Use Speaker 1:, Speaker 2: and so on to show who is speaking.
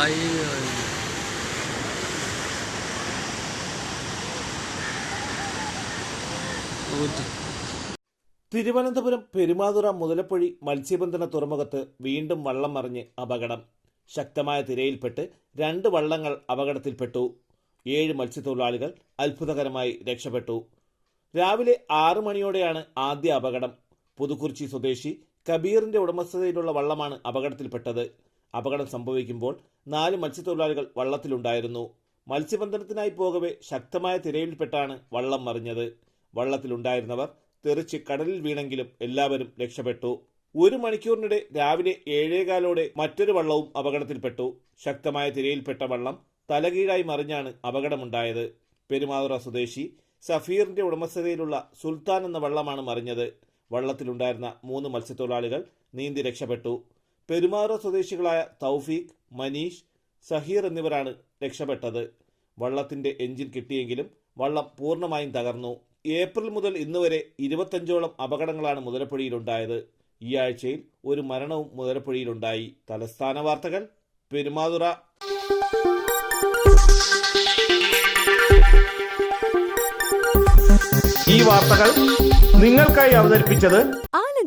Speaker 1: അയ്യോ
Speaker 2: തിരുവനന്തപുരം പെരുമാതുറ മുതലപ്പൊഴി മത്സ്യബന്ധന തുറമുഖത്ത് വീണ്ടും വള്ളം മറിഞ്ഞ് അപകടം. ശക്തമായ തിരയിൽപ്പെട്ട് രണ്ട് വള്ളങ്ങൾ അപകടത്തിൽപ്പെട്ടു. ഏഴ് മത്സ്യത്തൊഴിലാളികൾ അത്ഭുതകരമായി രക്ഷപ്പെട്ടു. രാവിലെ ആറ് മണിയോടെയാണ് ആദ്യ അപകടം. പുതുക്കുറിച്ചി സ്വദേശി കബീറിന്റെ ഉടമസ്ഥതയിലുള്ള വള്ളമാണ് അപകടത്തിൽപ്പെട്ടത്. അപകടം സംഭവിക്കുമ്പോൾ നാല് മത്സ്യത്തൊഴിലാളികൾ വള്ളത്തിലുണ്ടായിരുന്നു. മത്സ്യബന്ധനത്തിനായി പോകവെ ശക്തമായ തിരയിൽപ്പെട്ടാണ് വള്ളം മറിഞ്ഞത്. വള്ളത്തിലുണ്ടായിരുന്നവർ തെറിച്ച് കടലിൽ വീണെങ്കിലും എല്ലാവരും രക്ഷപ്പെട്ടു. ഒരു മണിക്കൂറിനിടെ രാവിലെ ഏഴേകാലോടെ മറ്റൊരു വള്ളവും അപകടത്തിൽപ്പെട്ടു. ശക്തമായ തിരയിൽപ്പെട്ട വള്ളം തലകീഴായി മറിഞ്ഞാണ് അപകടമുണ്ടായത്. പെരുമാതുറ സ്വദേശി സഫീറിന്റെ ഉടമസ്ഥതയിലുള്ള സുൽത്താൻ എന്ന വള്ളമാണ് മറിഞ്ഞത്. വള്ളത്തിലുണ്ടായിരുന്ന മൂന്ന് മത്സ്യത്തൊഴിലാളികൾ നീന്തി രക്ഷപ്പെട്ടു. പെരുമാറുറ സ്വദേശികളായ തൗഫീഖ് മനീഷ് സഹീർ എന്നിവരാണ് രക്ഷപ്പെട്ടത്. വള്ളത്തിന്റെ എഞ്ചിൻ കിട്ടിയെങ്കിലും വള്ളം പൂർണമായും തകർന്നു. ഏപ്രിൽ മുതൽ ഇന്ന് വരെ ഇരുപത്തഞ്ചോളം അപകടങ്ങളാണ് മുതലപ്പുഴയിലുണ്ടായത്. ഈ ആഴ്ചയിൽ ഒരു മരണവും മുതലപ്പുഴയിലുണ്ടായി. തലസ്ഥാന വാർത്തകൾ പെരുമാതുറ.
Speaker 3: ഈ വാർത്തകൾ നിങ്ങൾക്കായി അവതരിപ്പിച്ചത്